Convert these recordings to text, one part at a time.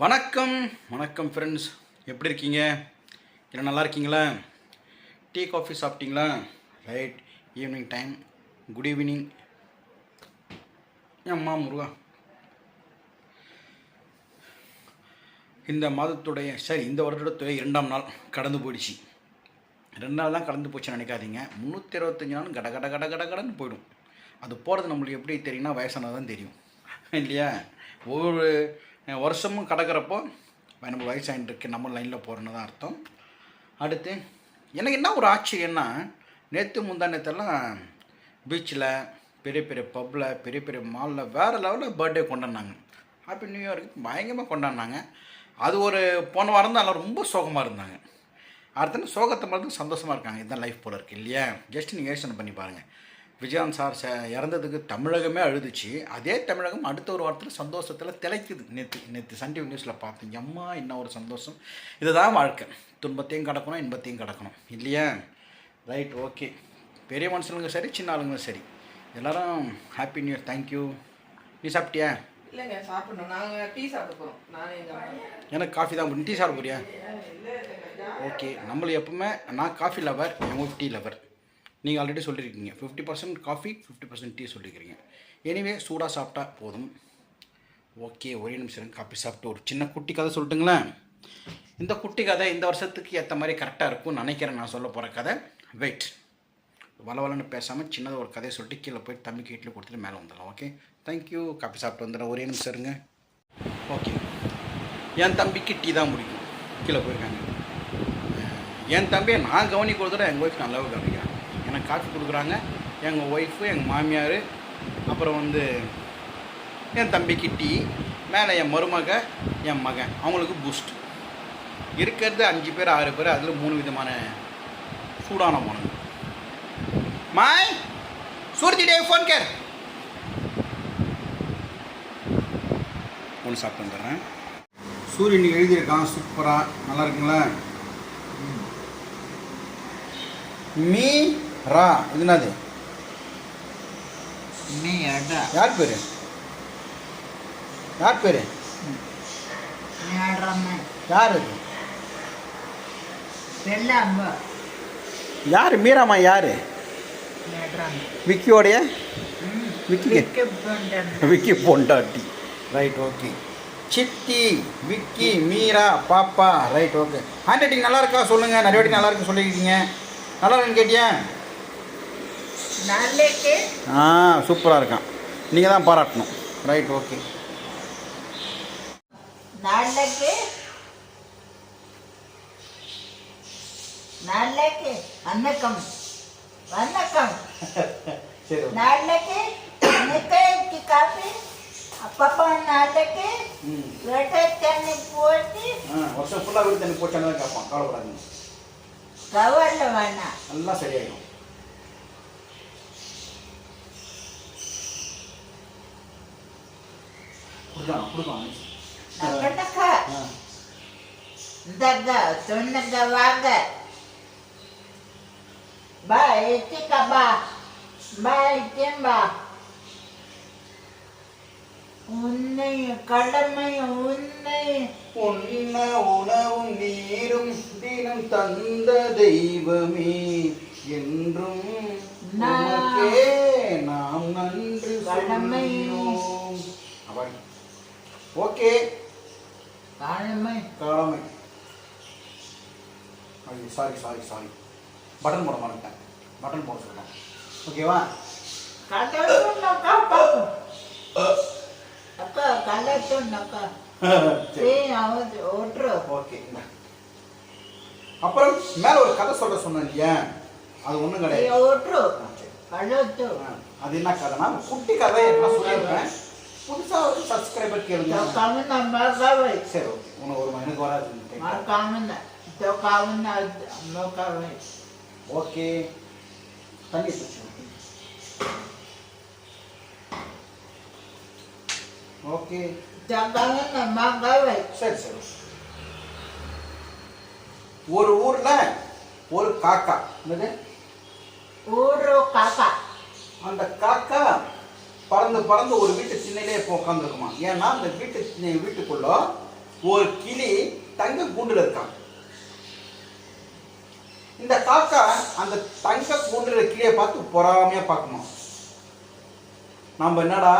வணக்கம் வணக்கம் ஃப்ரெண்ட்ஸ் எப்படி இருக்கீங்க? எல்லாம் நல்லா இருக்கீங்களா? டீ காஃபி சாப்பிட்டீங்களா? Right evening time good evening அம்மா முருகா. இந்த மாதத்துடைய சரி இந்த வருடத்துடைய இரண்டாம் நாள் கடந்து போயிடுச்சு. ரெண்டு நாள் தான் கடந்து போச்சுன்னு நினைக்காதீங்க. முந்நூற்றி இருபத்தஞ்சி நாள் கட கட கட கட கடன்னு போயிடும். அது போகிறது நம்மளுக்கு எப்படி தெரியும்னா வயசானதான் தெரியும். இல்லையா? ஒவ்வொரு வருஷமும் கடக்கிறப்போ நம்ம வயசாகிட்டுருக்கு நம்ம லைனில் போகிறோன்னு தான் அர்த்தம். அடுத்து எனக்கு என்ன ஒரு ஆச்சரியம்னா நேற்று முந்தா பீச்சில் பெரிய பெரிய பப்பில் பெரிய பெரிய மாலில் வேறு லெவலில் பர்த்டே கொண்டாடினாங்க. ஹாப்பி நியூ இயருக்கு பயங்கரமாக கொண்டாடினாங்க. அது ஒரு போன வாரம் தான் ரொம்ப சோகமாக இருந்தாங்க. அடுத்த சோகத்தை மட்டும் சந்தோஷமாக இருக்காங்க. இதுதான் லைஃப் போல் இருக்குது இல்லையா? ஜஸ்ட் நீங்கள் யோசனை பண்ணி பாருங்கள் விஜயகாந்த் சார் ச இறந்ததுக்கு தமிழகமே அழுதுச்சு. அதே தமிழகம் அடுத்த ஒரு வாரத்தில் சந்தோஷத்தில் திளைக்குது. நேற்று நேற்று சன் டிவி நியூஸில் பார்த்தேன். எம்மா என்ன ஒரு சந்தோஷம். இதுதான் வாழ்க்கை. துன்பத்தையும் கடக்கணும் இன்பத்தையும் கடக்கணும். இல்லையா? Right okay. பெரிய மனுஷனுங்க சரி சின்ன ஆளுங்களும் சரி. எல்லாரும் ஹாப்பி நியூ இயர். தேங்க்யூ நீ சாப்பிட்டியா? இல்லைங்க சாப்பிடணும். நாங்கள் டீ சாப்பிட போகிறோம் நானும் எங்கள் அம்மா. எனக்கு காஃபி தான் டீ சாப்பிட போறியா? ஓகே. நம்மள எப்பவுமே நான் காஃபி லவர் என் டீ லவர் நீங்கள் ஆல்ரெடி சொல்லியிருக்கீங்க fifty percent coffee fifty percent tea சொல்லியிருக்கிறீங்க எனிவே சூடாக சாப்பிட்டா போதும். ஓகே ஒரே நிமிஷம் காஃபி சாப்பிட்டு ஒரு சின்ன குட்டி கதை சொல்லட்டுங்களேன். இந்த குட்டி கதை இந்த வருஷத்துக்கு ஏற்ற மாதிரி கரெக்டாக இருக்கும்னு நினைக்கிறேன். நான் சொல்ல போகிற கதை வெயிட் வளவலன்னு பேசாமல் சின்னதாக ஒரு கதையை சொல்லிட்டு கீழே போய் தம்பிக்கு இட்லி கொடுத்துட்டு மேலே வந்துடலாம் ஓகே தேங்க்யூ காஃபி சாப்பிட்டு வந்துடுறேன். ஒரே நிமிஷம் இருங்க. ஓகே என் தம்பிக்கு டீ தான் பிடிக்கும். கீழே போயிருக்காங்க. என் தம்பியை நான் கவனி கொடுத்துட எங்கள் ஒய்ஃப் நல்லாவே கவனிக்கிறேன் எனக்கு காஃபி கொடுக்குறாங்க. எங்கள் ஒய்ஃபு எங்கள் மாமியார் அப்புறம் வந்து என் தம்பிக்கு டீ மேலே என் மருமக என் மகன். அவங்களுக்கு பூஸ்ட் இருக்கிறது அஞ்சு பேர் ஆறு பேர் அதில் மூணு விதமான சூடான மனம் மாய் சூர்த்தி டே ஃபோன் கேர் ஒன்று சாப்பிட்டு வந்துடுறேன். சூரியன் எழுதியிருக்கான் சூப்பராக நல்லா இருக்குங்களா மீ ரா இது என்னது யார் பேர் யார் பேர் யார் வெள்ளாம்ப யார் மீராமா யார் விக்கியோடைய விக்கி விக்கி பொண்டாட்டி ரைட் ஓகே சித்தி விக்கி மீரா பாப்பா ரைட் ஓகே ஹேண்ட் ரைட்டிங் நல்லா இருக்கா சொல்லுங்கள் நிறைய வாட்டி நல்லா இருக்கு சொல்லியிருக்கீங்க நல்லா இருக்குன்னு கேட்டியா ஆ சூப்பராக இருக்கான். நீங்கள் தான் பாராட்டணும். ரைட் ஓகே நாளைக்கு வணக்கம். வணக்கம். சரி நாளைக்கு நிக்கி காஃபி அப்பப்போ நாளைக்கு வெட்ட தண்ணி போட்டு. வருஷம் ஃபுல்லாக வீடு தண்ணி தான் கேட்பான். கவலைப்படாதீங்க. கவர்ல வேணாம். எல்லாம் சரியாயிடும். கொடுக்கலாம் கொடுக்கலாம் இந்தங்க சொன்னங்க வாங்க. பா எத்திக்க பா. எத்தியம்பா உன்னை கடமை உன்னை. உண்ண உணவும் நீரும் தினம் தந்த தெய்வமே என்றும் நான் உனக்கே நாம் நன்றி கடமை. ஓகே. கடமை கடமை ஐயோ சாரி சாரி சாரி பட்டன் போட மாட்டேன் பட்டன் போட சொல்லலாம் ஓகேவா அக்கா ஓட்டுரு ஓகே. அப்புறம் மேலே ஒரு கதை சொல்ல சொன்னேன் இல்லையா? அது ஒன்றும் கிடையாது. அது என்ன கதைனா குட்டி கதை நான் சொல்லியிருப்பேன். புதுசாக ஒரு சப்ஸ்கிரைபர் கேளுங்க. கவன மகவை சரி ஓகே உனக்கு ஒரு எனக்கு வராது மறக்காம மகவை ஓகே. தண்ணி ஓகே. சரி சரி. ஒரு ஊர்ல ஒரு காக்கா. என்னது? ஊரு காக்கா. அந்த காக்கா பறந்து பறந்து ஒரு வீட்டு சின்னையிலே இப்போ உட்காந்துருக்குமா ஏன்னா அந்த வீட்டு சின்ன வீட்டுக்குள்ள ஒரு கிளி தங்க கூண்டில் இருக்கான் இந்த காக்கா அந்த தங்க கூண்டில் கிளியை பார்த்து பொறாமையாக பார்க்குமா? நம்ம என்னடா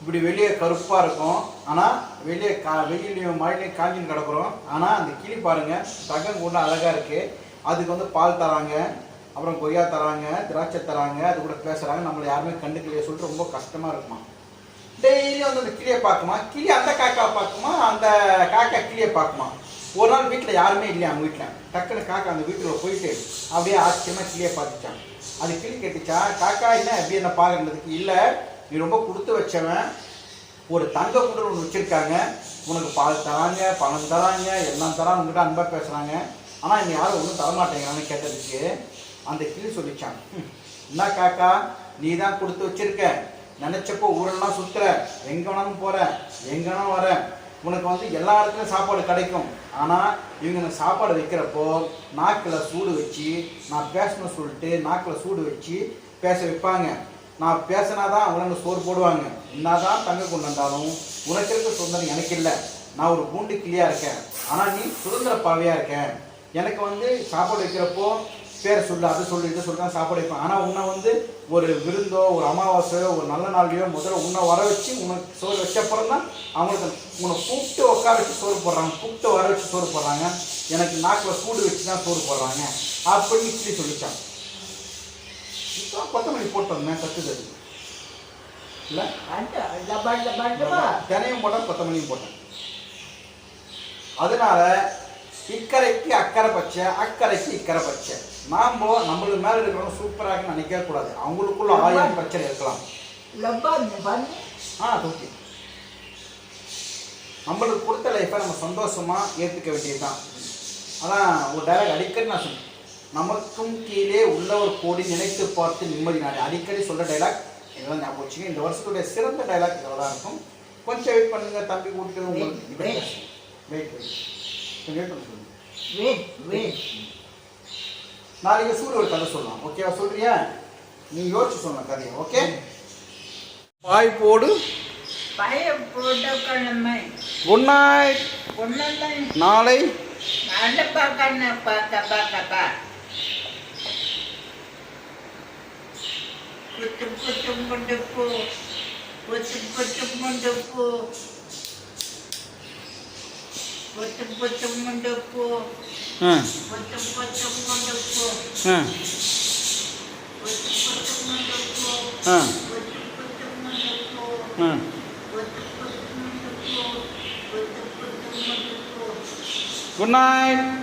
இப்படி வெளியே கருப்பாக இருக்கும். ஆனால் வெளியே கா வெயிலையும் மழையிலையும் காஞ்சின்னு கிடக்குறோம். ஆனால் அந்த கிளி பாருங்கள் தங்கம் கூண்டு அழகாக இருக்குது அதுக்கு வந்து பால் தராங்க. அப்புறம் கொய்யா தராங்க திராட்சை தராங்க அது கூட பேசுகிறாங்க நம்மளை யாருமே கண்டுக்கலையே சொல்லிட்டு ரொம்ப கஷ்டமாக இருக்குமா? டெய்லி வந்து அந்த கிளியை பார்க்குமா? கிளி அந்த காக்கா பார்க்குமா? அந்த காக்கா கிளியை பார்க்குமா? ஒரு நாள் வீட்டில் யாருமே இல்லையா அவங்க வீட்டில் டக்குன்னு காக்கா அந்த வீட்டுக்குள்ள போயிட்டு அப்படியே ஆச்சரியமாக கிளியை பார்த்துச்சான் அது கிளி கேட்டுச்சா காக்கா என்ன எப்படி என்ன பார்க்கறதுக்கு? இல்லை நீ ரொம்ப கொடுத்து வச்சவன். ஒரு தங்க குண்டல் ஒன்று வச்சுருக்காங்க. உனக்கு பால் தராங்க பணம் தராங்க எல்லாம் தராங்க. உங்கள்கிட்ட அன்பாக பேசுகிறாங்க ஆனால் இங்கே யாரும் ஒன்றும் தரமாட்டேங்கிறான்னு கேட்டதுக்கு அந்த கிளி சொல்லிச்சான். என்ன காக்கா நீ தான் கொடுத்து வச்சிருக்க. நினச்சப்போ ஊரெல்லாம் சுற்றுற எங்கே வேணாலும் போற. எங்கே வேணாலும் வர. உனக்கு வந்து எல்லா இடத்துலையும் சாப்பாடு கிடைக்கும். ஆனால் இவங்க எனக்கு சாப்பாடு வைக்கிறப்போ நாக்கில் சூடு வச்சு நான் பேசணும்னு சொல்லிட்டு நாக்கில் சூடு வச்சு பேச வைப்பாங்க. நான் பேசினாதான் உனக்கு சோறு போடுவாங்க. என்னதான் தங்க கொண்டு வந்தாலும் உனக்கு இருக்க சுதந்திரம் எனக்கு இல்லை. நான் ஒரு பூண்டு கிளியா இருக்கேன். ஆனால் நீ சுதந்திர பாவையாக இருக்கேன். எனக்கு வந்து சாப்பாடு வைக்கிறப்போ பேரை சொல்லு அதை சொல்லு இதை சொல்லு தான் சாப்பாடு வைப்பேன். ஆனால் உன்னை வந்து ஒரு விருந்தோ ஒரு அமாவாசையோ ஒரு நல்ல நாள்லையோ முதல்ல உன்னை வர வச்சு உனக்கு சோறு வச்ச அப்புறம் தான் அவங்களுக்கு உன்னை கூப்பிட்டு உட்கார வச்சு சோறு போடுறாங்க. கூப்பிட்டு வர வச்சு சோறு போடுறாங்க. எனக்கு நாக்கில் சூடு வச்சு தான் சோறு போடுறாங்க. அப்படின்னு சொல்லி சொல்லிச்சான் இப்போ கொத்தமல்லி போட்டு வந்தேன் கத்துது அது. இல்லை தினையும் போட்டேன் கொத்தமல்லியும் போட்டேன். அதனால இக்கரைக்கு அக்கறை பச்சை அக்கறைக்கு இக்கரை பச்சை. நாம நம்மளுக்கு மேல இருக்கிறவங்க சூப்பராக நினைக்கவே கூடாது. அவங்களுக்குள்ள ஆயிரம் பிரச்சனை இருக்கலாம். ஆ ஓகே நம்மளுக்கு கொடுத்த லைஃப்பை நம்ம சந்தோஷமா ஏற்றுக்க வேண்டியதுதான். அதான் ஒரு டைலாக் அடிக்கடி நான் சொல்லுவேன் நமக்கும் கீழே உள்ள ஒரு கோடி நினைத்து பார்த்து நிம்மதி நாடு. அடிக்கடி சொல்ற டைலாக் இதெல்லாம் ஞாபகம் வச்சுங்க இந்த வருஷத்துடைய சிறந்த டைலாக் இதில் தான் இருக்கும். கொஞ்சம் வெயிட் பண்ணுங்க தம்பி கூட்டிட்டு உங்களுக்கு. வெயிட் வெயிட் கொஞ்சம் வெயிட் பண்ண வெயிட் நாளைக்கு சூரிய ஒரு கதை சொல்லலாம். ஓகேவா சொல்றியா? நீ யோசிச்சு சொல்லலாம் கதையை ஓகே பாய் போடு. பயம் போட்ட கிழமை குட் நைட் நாளை. நல்ல பார்க்கண்ண பார்க்க பார்க்கப்பா குத்து குத்து முண்டு பூ. குத்து குத்து முண்டு பூ. குத்து குத்து முண்டு பூ ஆ குத்து